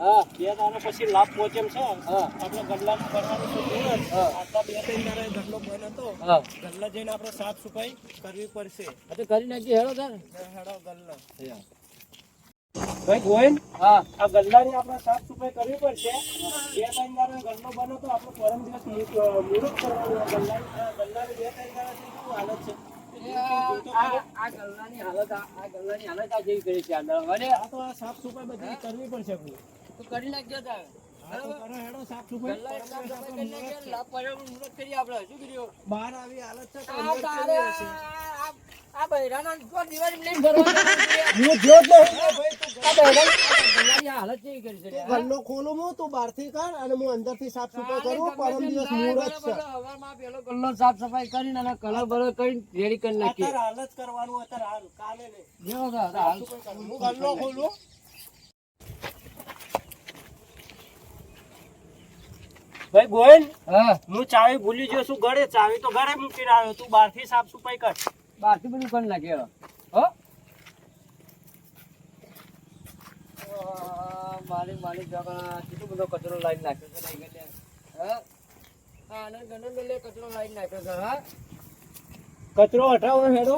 હા. બે દાડા પછી લાભ પહોંચે છે. હા. આપણે ગલ્લાનું કરવાનું છે આટલા બે ત્રણ દાડા ગલ્લો હા. ગલ્લા જઈને આપણે સાફ સફાઈ કરવી પડશે. કરી નાખી હેડો તાર. હેડો ગલ્લો. ભાઈ ગોવિંદ હા. આ ગલ્લાની આપણે સાફ સફાઈ કરવી પડશે. બે ત્રણ દાડા ગલ્લો બનો તો આપણે પરમ દિવસ મુહૂર્ત કરવાનું આ ગલ્લાની બે ત્રણ દાડાથી શું હાલત છે? આ ગલ્લાની હાલત આ ગલ્લાની હાલત આ જેવી કરી છે આ તો સાફ સફાઈ બધી કરવી પડશે. તું કરી નાખજો સાફ સફાઈ કરીને અને કલર બલર કરીને રેડી કરી નાખી હાલત કરવાનું અત્યારે હાલ કાલે નહીં. ગલ્લો ખોલું? ભાઈ ગોયલ હા. હું ચાવી ભૂલી ગયો છું ઘરે ચાવી તો ઘરે મૂકીને આવ્યો. તું બહારથી સાફ સફાઈ કર. બહારથી બધું કરી નાખે હો? મારી મારી જગા કેટલો બધો કચરો લાવી નાખ્યો છે નહીં ગલે. હા? હા અને ગણે ગલે કચરો લાઈન નાખ્યો છે હા? કચરો હટાવો હેડો.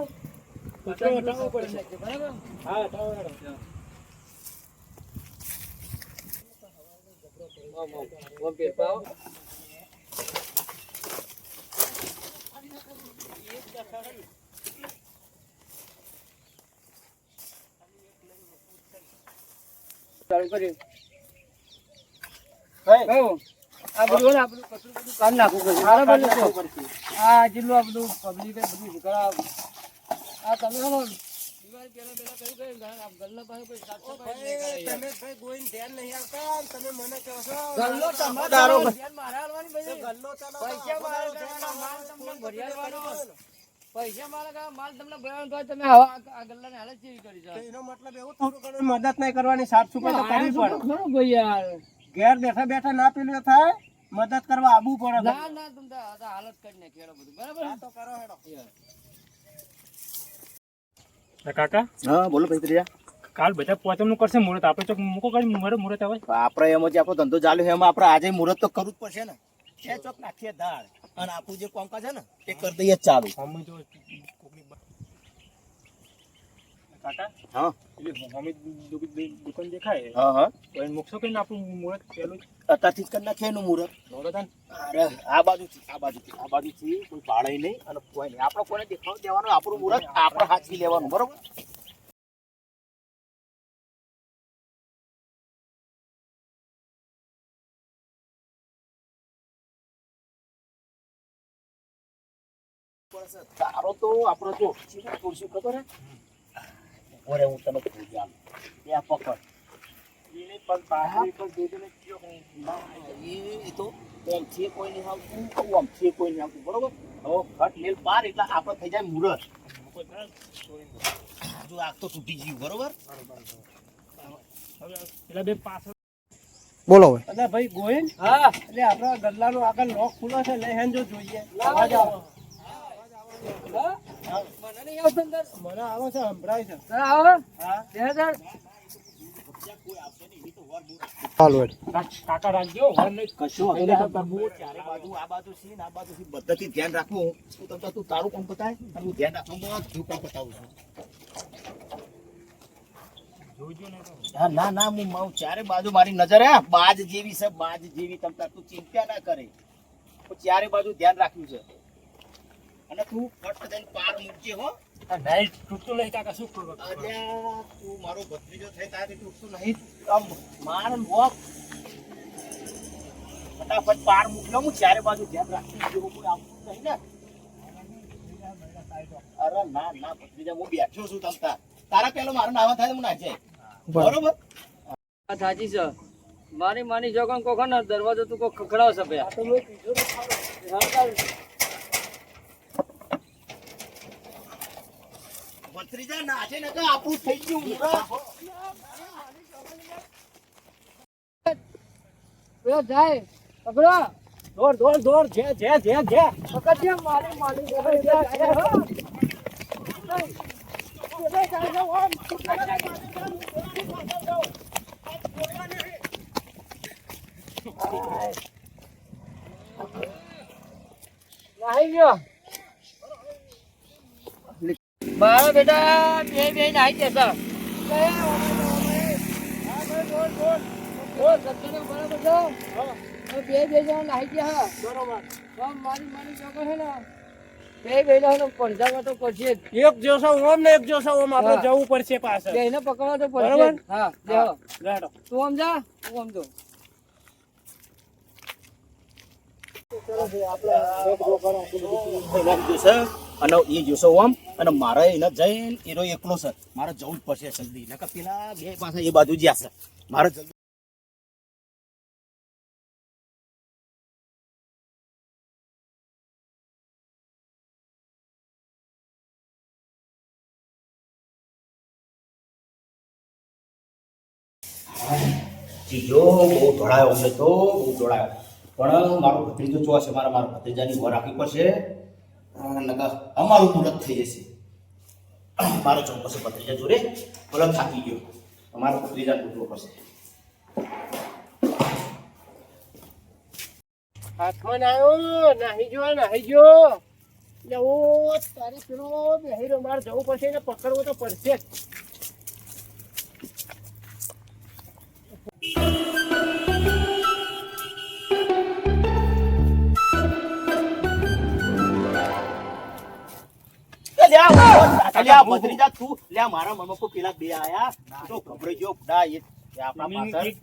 કચરો હટાવવો પડશે. નાખ્યો, બરાબર? હા હટાવો હેડો. આ બધું બધું નાખવું આ જેટલું આ બધું પબ્લિક બધું આ તમે પાસે મારે માલ તમને તમને ભરવાનો તમે આ- હાલત કેવી કરી છે? એનો મતલબ એવું થોડું ઘણું મદદ નહીં કરવાની સાફ સફાઈ તો કરવી પડે. ખરું ભાઈ યાર. ઘેર બેઠા બેઠા ના પેલું થાય મદદ કરવા આવવું પડે. ના ના તમે તો આ તો હાલત કરી નાખી બધું. બરાબર? તો કરો હેડો. કાકા? હા બોલો ભાઈ કાલ બધા પોચમનું કરશે મુહૂર્ત. આપણે તો મૂકો કરી મારે મુહૂર્ત આવે? આપણે એમાં જ આપણો ધંધો ચાલુ છે. એમાં આપણે આજે મુહૂર્ત તો કરવું જ પડશે ને. છે ચોક નાખીએ દાળ અને આપણું જે કોમકાજ છે ને એ કરી દઈએ ચાલુ. અમે જો કાકા? હા. એટલે અમે દુ- દુ- દુકાન દેખાય? હા હા. તો મૂકશો કરીને આપણું મુહૂર્ત પેલું અત્યારથી જ કરી નાખીએ એનું મુહૂર્ત. નવરત અરે આ બાજુથી આ બાજુથી આ બાજુથી કોઈ ભાડે નહીં અને કોઈ નહીં. આપણે કોને દેખાવ દેવાનું આપણું મુહૂર્ત આપણે હાથથી લેવાનું બરોબર? તારો તો આપણો જો તુલસી ખબર હે ઓરે હું તને ખોજી આલું બે પકડ. હવે પાર એટલે આપણે થઈ જાય મુહૂર્ત મૂકો થાય ને તો એને. જો આગ તો તૂટી ગયું બરોબર? હવે પેલા બે પાછળ. બોલો અરે ભાઈ ગોયન હા. એટલે આપણા ગલ્લાનો આગળ લોક ખુલ્લો છે લે હેન જો જોઈએ. આવાજ આવો. આવતો અંદર. તારે? હા ધ્યાન રાખવું તું તમને તું તારું કામ અને હું ધ્યાન રાખવું બધું કામ પતાવું છું ને હા ના હું મારું ચારે બાજુ મારી નજર હે બાજ જેવી છે બાજ જેવી તમતા તું ચિંતા ના કરે હું ચારે બાજુ ધ્યાન રાખ્યું છે અને તું ફટ દઈને પાર મૂકજે હો. આ નાઈટ તૂટતું નહીં કાકા શું કરો? અલ્યા તું મારો ભત્રીજો થઈ તારે તૂટતું નહીં. આમ માર મોક ફટાફટ પાર મૂકલો હું ચારે બાજુ ધ્યાન રાખી જેવું કોઈ આવતું નહીં ને. અરે ના ના ભત્રીજા હું બેઠો છું તમતા તારા. પેલો મારું નામ થાય તો હું ના જાય બરોબર? સાચી છે. મારી માની જોગણ કોખો ને દરવાજો તું કોક ખખડાવશે ભૈયા. આ તો મેં કીધું ને ખરું. હા, ચાલ. ભત્રીજા નાચે ને તો આપું થઈ ગયું પેલો જાય પકડો. દોર દોર દોર જે જે જે જે. પકડજે મારી મારી. નાહી ગયો મારા બેટા બે બે જણા નાહી ગયા બરોબર મારી મારી જગહ છે ને. બે બે પંજાબ તો પછી એક. જોશો ઓમ ને એક જોશો ઓમ. આપણે જવું પડશે પાછળ. એને પકડવા તો પડશે? હા. તું હું સમજો એના જોશે અને એ જોશો આમ, અને મારે એને જઈને એનો એકલો છે. મારે જવું જ પડશે જલ્દી. નકર પેલા બે પાસે એ બાજુ જ્યાં છે. મારે જલ્દી જીજો બહુ દોડાયો અમને તો, બહુ દોડાયો પણ મારો ભત્રીજો ચો છે મારા મારા ભત્રીજાની ઘર રાખવી પડશે. અ, અમારું મુહૂર્ત થઈ જશે. મારો ચોક્કસ પડશે ભત્રીજા જોડે ભલે થાકી ગયો. અમારો ભત્રીજા તૂટવો પડશે. હાથમાં આવ્યો નાહી જો નાહી જો જવું તારે પેલો બેહીરો માર જવું પડશે એને પકડવો તો પડશે અલ્યા, ભત્રીજા તું લ્યા મારા મમ્મી કો પેલા બે આયા. તો ગભરાઈ ગયો બુડા એ એ આપણા પાછળ. એક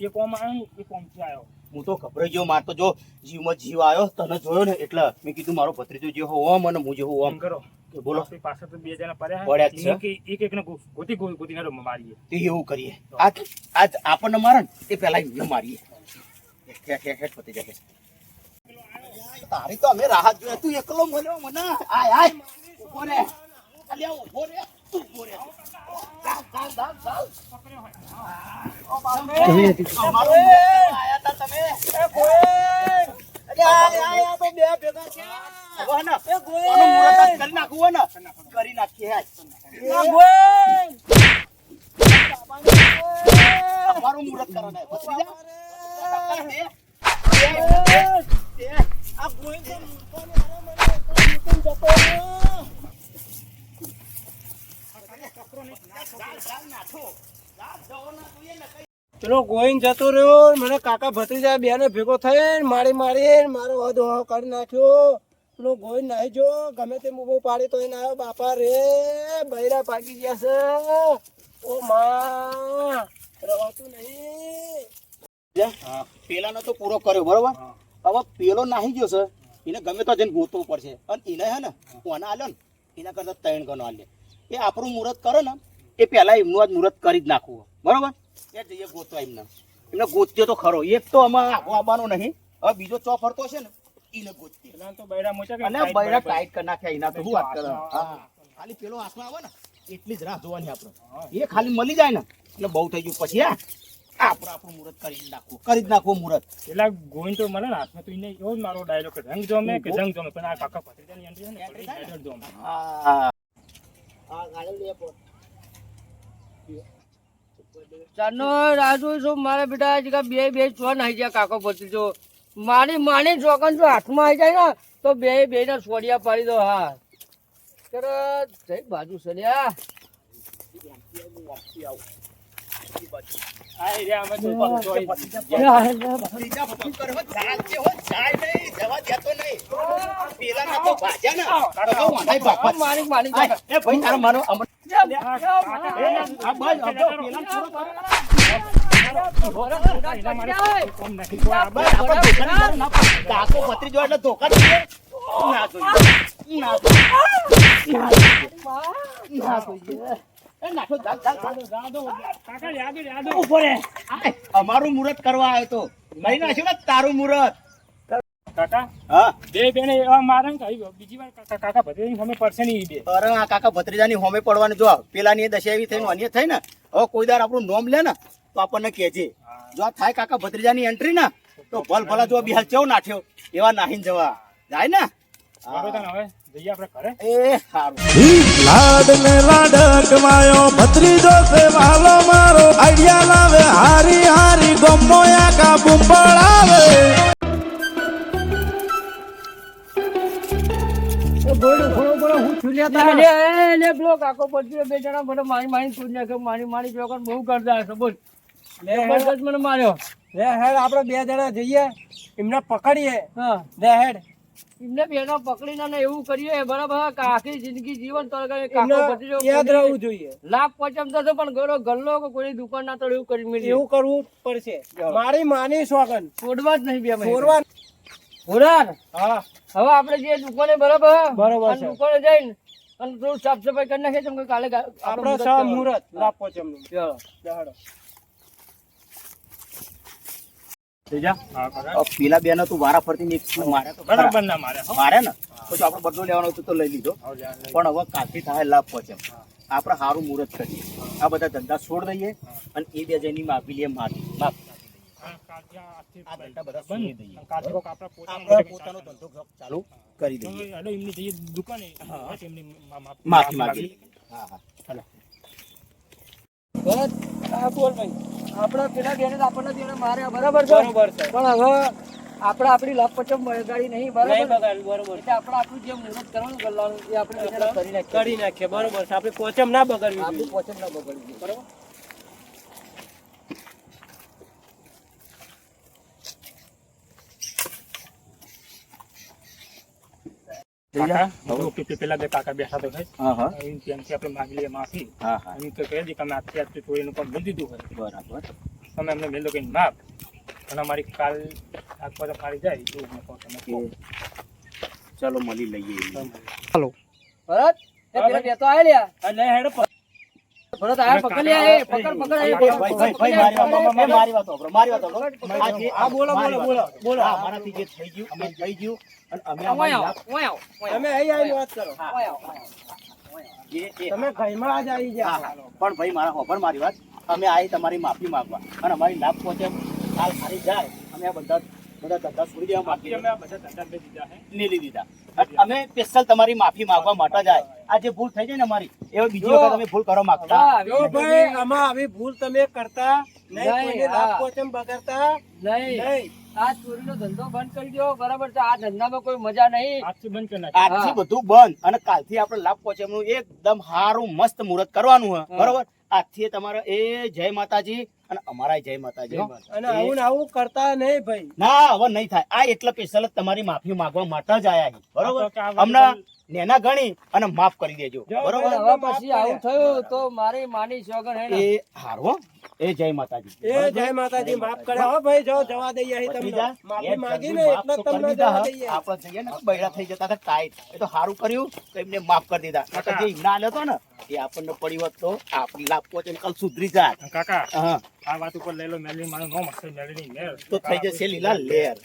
એક આવ્યો ને, એક ઓમથી આવ્યો હું તો ગભરાઈ ગયો માર તો જો જીવમાં જીવ આવ્યો તને જોયો ને એટલે મેં કીધું મારો ભત્રીજો જે હો ઓમ અને હું જે હો ઓમ કરો. બોલો. આપણી તો બે જણા પડ્યા પડ્યા છે. એક એક એકને ગો- ગોતી ગો- મારીએ. તે એવું કરીએ. આજ આજ આપણને મારે એ પેલા એમને મારીએ. હેઠ, હેઠ, હેઠ પતી જાય તારી તો અમે રાહત જોઈએ તું એકલો મળ્યો મને. આય આય. અલ્યા ઊભો રે ઊભો રે. ચાલ, ચાલ, ચાલ, ચાલ. ઓ બાપરે, અમારો આયા તા તમે. અલ્યા, આય, આય, આ તો બે ભેગા છે. હવે ને, આનું મુહૂર્ત જ કરી નાખવું ને. કરી નાખીએ આજ. અમારું મુહૂર્ત કરવાના આ ગોઈ તો હારે મને મૂકીને જતો રહ્યો. ચાલ, ચાલ, નાઠો. ચાલ, જવો ના જોઈએ ને કઈ. પેલો ગોઈન જતો રહ્યો મને કાકા ભત્રીજા બેને ભેગો થઈને મારી મારી મારો હદ કરી નાખ્યો. પેલો ગોઈન નાહી જો ગમે તે મુભો પાડી તો એને આવ્યો. બાપા રે બૈરા પાકી ગયા છે. ઓ માં રવાતું નહીં. પેલાનો તો પૂરો કર્યો બરોબર? હવે પેલો નાહી ગયો છે એને ગમે તો જઈને ગોતવું પડશે. અને એને હે ને કોના આલ્યો ને? એના કરતા ત્રણ ગણો આલે એ આપણું મુહૂર્ત કરો ને એ પહેલાં એમનું આજ મુહૂર્ત કરી જ નાખવું. બરોબર? એ જઈએ ગોતવા એમને. એમને ગોત્યો તો ખરો. એક તો આમાં આખો આવવાનો નહીં. હવે બીજો ચો ફરતો છે ને એને ગોતતી તો બૈરા મોચા અને બૈરા ટાઈટ કરી નાખ્યા એના તો શું વાત કરે હા. ખાલી પેલો હાથમાં આવે ને એટલી જ રાહ જોવાની આપણે. એ ખાલી મળી જાય ને એટલે બહુ થઈ ગયું. પછી હા. આપણું આપણું મુહૂર્ત કરી નાખવું. કરી જ નાખવું મુહૂર્ત. એટલે ગોઈન તો મળે ને હાથમાં તો એને એવો જ મારો ડાયલોગ કે રંગ જોમે કે જંગ જોમે? પણ આ કાકા ભત્રીજાની entry છે ને પડી જોમે. હા. ચારનો રાજુ છું. મારા બેટા કાંઈ બે બે છો નાહી જાય કાકો ભત્રીજો મારી માની ચોકન જો હાથમાં આવી જાય ને તો બે બે ના છોડિયા પાડી દો હા. તરત જઈ બાજુ પાછો ભાગવા જ. મારી અમારું મુહૂર્ત કરવા આવ્યો તો. મહિના છે ને તારું મુહૂર્ત કાકા? હા. બે બેને એવા મારે ને કે બીજી વાર કાકા કાકા ભત્રીજાની સામે પડશે નહીં બે. અરે આ કાકા ભત્રીજાની હોમે પડવાનું જો પેલાની દશા એવી થઈને અન્ય થઈ ને હવે કોઈ દાર આપણું નોમ લે ને તો આપણને કહેજે. જો આ થાય કાકા ભત્રીજાની એન્ટ્રી ને તો ભલ ભલા જો બિહાર ચેવો નાઠ્યો એવા નાહીને જવા. જાય ને? બરોબર તને હવે? જઈએ આપણે ઘરે? એ સારું. લાડ ને ભત્રીજો છે વાલો મારો આઈડિયા લાવે હારી હારી ગમો કા બુંબળ લે, લે, પડ્યો, બે જણા મને મારી મારી તોડી નાખ્યો. મારી મારી ચોકન બહુ કરતા હશે, બોલ. લે હેડ મને માર્યો. લે હેડ આપણે બે જણા જઈએ એમને પકડીએ હા. લે હેડ એમને બેનો પકડીને ને એવું કરીએ બરાબર આખી જિંદગી જીવન યાદ રહેવું જોઈએ લાભ પચમ થશે પણ ગરો ગલ્લો કોઈ દુકાન ના તળે એવું કરી એવું કરવું પડશે મારી માની સોગન છોડવા જ નહીં બે મહિના. હોરાર, હા. હવે આપણે જે દુકાને બરાબર બરાબર છે. દુકાને જઈને અને થોડું સાફ સફાઈ કરી નાખીએ તમે કાલે આપણો સા મુહૂર્ત મુહૂર્ત છે પોચમનું ચાલો. હેડો. તેજા? હા કાકા અ, પેલા બેનો તું વારા ફરતી એક મારે તો? બરાબર ના મારે મારે ને? પછી આપણે બદલો લેવાનો હતો તો લઈ લીધો. પણ હવે કાફી થાય લાભ પહોંચે આપણે સારું મુહૂર્ત કરીએ. આ બધા ધંધા છોડ દઈએ અને એ બે જઈને માફી લઈએ માફી માફ. પોતાના ધંધો ચાલુ કરી દઈએ. દુકાને માફી માંગી હા હા. આપણા પેલા બેને આપણને માર્યા બરાબર છે? બરોબર છે. પણ હવે આપણે આપણી લાભ પચમ ગાડી નહીં બરાબર બરોબર. એટલે આપણે આપણું જે મુહૂર્ત કરવાનું ગલ્લાનું એ આપણે કરી નાખીએ. કરી નાખીએ બરોબર છે. આપણે પોચમ ના બગાડવી આપણે આપણું પોચમ ના બગાડવી બરાબર? જો પેલા બે કાકા બેઠા તો ખરી. હા હા એમ ત્યાંથી આપણે માંગી લઈએ માફી હા હા એમ કે કહે કે અમે આજથી આજથી ચોરીનું કામ ભૂલી દીધું હોય બરાબર તમે અમને મેલો કઈ માફ અને અમારી કાલ આખો મારી જાય એવું અમને કહો તમે કહો. મળી લઈએ ભરત પેલા બે તો આયા હેડ પ- ભરત આયા પકડ લ્યા પકડ પકડ ભાઈ, ભાઈ, ભાઈ, મારી મારી વાત સાંભળો, મારી વાત. સાંભળો. આ બોલો, બોલો, બોલો, બોલો. હા, અમારાથી જે થઈ ગયું અમે થઈ ગયું અને અમે ઓય અમારી આવો, લાભ- ઓય ઓય તમે અહીં આવીને વાત કરો. આવો, ઓય આવો. જે- જે- તમે ઘરમાં જ આવી હા, પણ ભાઈ મારા હોભળ મારી વાત. અમે આવી તમારી માફી માંગવા. અને અમારી લાભ પહોંચે કાલ સારી જાય. અમે આ બધા બધા ધંધા છોડી દેવા માંગીએ અમે આ બધા ધંધા બે દીધા લીલી દીધા. અમે સ્પેશિયલ તમારી માફી માંગવા માટે જાય આ જે ભૂલ થઈ જાય ને અમારી? એવા બીજી. વખત અમે ભૂલ કરો માંગતા. જો ભાઈ આમાં આવી ભૂલ તમે કરતા નહીં કોઈને રાખો તેમ બગડતા નહીં. નહીં. આ ચોરીનો ધંધો બંધ કરી દો બરાબર છે? આ ધંધામાં કોઈ મજા નહીં. આજથી બંધ કરી આજથી બધું બંધ. અને કાલથી આપણે લાભ પહોંચે એકદમ સારું મસ્ત મુહૂર્ત કરવાનું હોય. બરોબર? આજથી તમારે એ જય માતાજી અને અમારા જય માતાજી. અને આવું ને આવું કરતા નહીં ભાઈ. ના હવે નહીં થાય. આ એટલે સ્પેશિયલ તમારી માફી માંગવા માટે જ આયા બરોબર? હમણાં નેના ગણી અને માફ કરી દેજો. બરોબર? હવે પછી આવું થયું તો મારી માની સોગન એ હારો એ જય માતાજી. એ જય માતાજી માફ કરે હો ભાઈ જો જવા દઈએ અહીં તમને. માફી માંગીને એટલે તમને જવા દઈએ. આપણે જઈએ ને બૈરા થઈ જતા હતા ટાઈટ. એ તો હારું કર્યું તો એમને માફ કરી દીધા. નકર જે ઈમના આલ્યો ને એ આપણને પડી હોત તો આપણી લાભ પહોંચે કલ સુધરી જાય કાકા હા. આ વાત ઉપર લઈ મેલી મારું નો મકસદ મેલી ની મેલ તો થઈ જશે લીલા લેર.